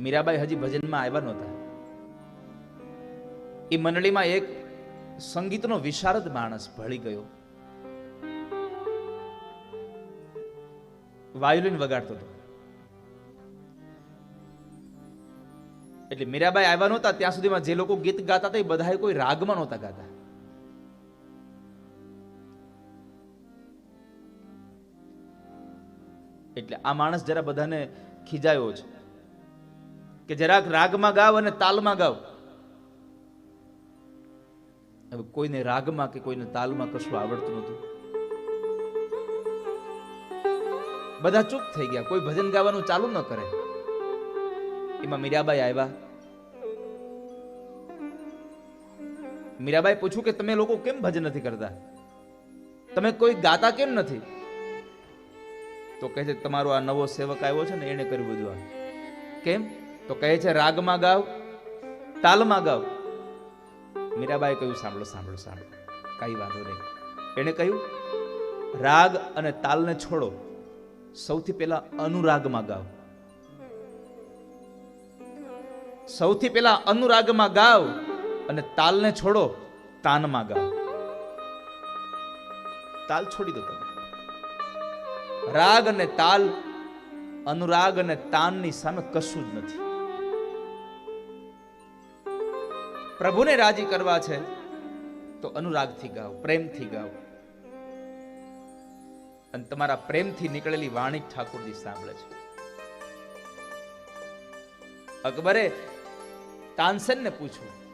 મીરાબાઈ હજી ભજનમાં આવ્યા નહોતા. એ મંડળીમાં એક સંગીતનો વિશારદ માણસ ભળી ગયો. વાયોલિન વગાડતો હતો. એટલે મીરાબાઈ આવ્યા નહોતા, ત્યાં સુધીમાં જે લોકો ગીત ગાતા હતા એ બધા કોઈ રાગમાં નહોતા ગાતા. એટલે આ માણસ જરા બધાને ખીજાયો છે કે જરાક રાગમાં ગાવ અને તાલમાં ગાવ. હવે કોઈને રાગમાં કે કોઈને તાલમાં કશું આવડતું નતું બધા ચૂપ થઈ ગયા. કોઈ ભજન ગાવાનું ચાલુ ન કરે. એમાં મીરાબાઈ આવ્યા. મીરાબાઈ પૂછ્યું કે તમે લોકો કેમ ભજન નથી કરતા? તમે કોઈ ગાતા કેમ નથી? તો કહે છે, તમારો આ નવો સેવક આવ્યો છે ને, એને કર્યું બધું કેમ? તો કહે છે, રાગમાં ગાવ, તાલમાં ગાવ. મીરાબાઈ કહ્યું, સાંભળો સાંભળો સાંભળો. કઈ વાંધો નહીં. એણે કહ્યું, રાગ અને તાલને છોડો. સૌથી પહેલા અનુરાગમાં ગાવ. સૌથી પહેલા અનુરાગમાં ગાવ અને તાલને છોડો, તાનમાં ગાવ. તાલ છોડી દો તમે. રાગ અને તાલ અનુરાગ અને તાનની સામે કશું જ નથી. પ્રભુને રાજી કરવા છે, તો અનુરાગથી ગાઓ, પ્રેમથી ગાઓ. અને તમારા પ્રેમથી નીકળેલી વાણી ઠાકોરજી સાંભળે છે. અકબરે તાનસેનને પૂછ્યું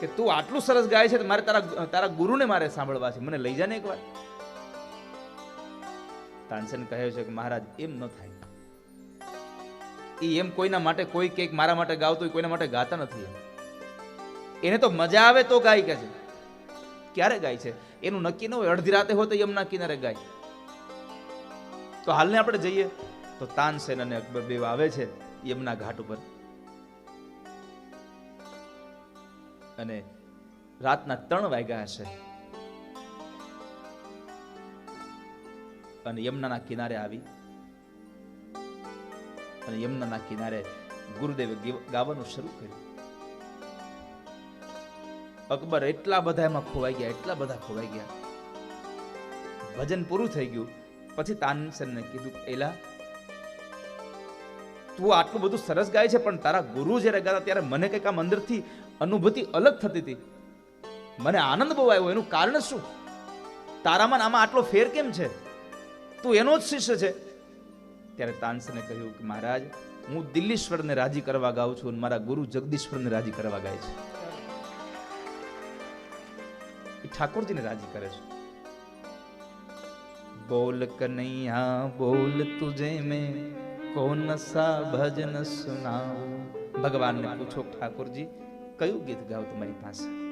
કે, તું આટલું સરસ ગાય છે મારે તારા તારા ગુરુને મારે સાંભળવા છે. મને લઈ જાને એકવાર. તાનસેન કહે છે કે, મહારાજ, એમ ન થાય. એ એમ કોઈના માટે કોઈ કંઈક મારા માટે ગાવતો કોઈના માટે ગાતા નથી. એને તો મજા આવે તો ગાય કે છે. ક્યારે ગાય છે? એનું નક્કી ન હોય, અડધી રાતે હોય તો યમના કિનારે ગાય. તો હાલને આપણે જઈએ. તો તાનસેન અને અકબર બે આવે છે યમના ઘાટ ઉપર. અને રાતના ત્રણ વાગ્યા હશે. અને યમુનાના કિનારે આવી. અને યમુનાના કિનારે ગુરુદેવે ગાવાનું શરૂ કર્યું. અકબર એટલા બધા એમાં ખોવાઈ ગયા, એટલા બધા ખોવાઈ ગયા. ભજન પૂરું થઈ ગયું. પછી તાનસેનને કીધું, એલા, તું આટલું બધું સરસ ગાય છે, પણ તારા ગુરુ જ્યારે ગાતા ત્યારે મને કંઈક આમ અંદરથી અનુભૂતિ અલગ થતી હતી. મને આનંદ બહુ આવ્યો. એનું કારણ શું? તારામાં આમાં આટલો ફેર કેમ છે? તું એનો જ શિષ્ય છે. ત્યારે તાનસેને કહ્યું કે, મહારાજ, હું દિલ્લીશ્વરને રાજી કરવા ગાઉં છું અને મારા ગુરુ જગદીશ્વરને રાજી કરવા ગાય છે. ઠાકોરજીને રાજી કરે છે. બોલ કનૈયા, બોલ તુજે મેં, કોન સા ભજન સુનાવું ભગવાનને પૂછો, ઠાકોરજી, કયું ગીત ગાવ તમારી પાસે?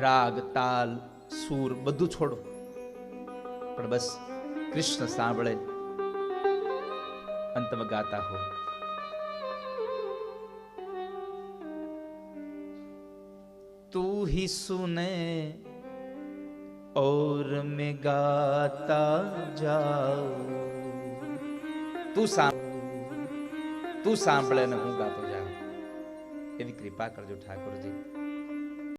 રાગ, તાલ, સૂર બધું છોડો. પણ બસ કૃષ્ણ સાંભળે અને તમે ગાતા હો તું હી સુને ઓર મે ગાતા જાઉં તું સાંભળે તું સાંભળે ને હું ગાતો જાઉં એવી કૃપા કરજો ઠાકોરજી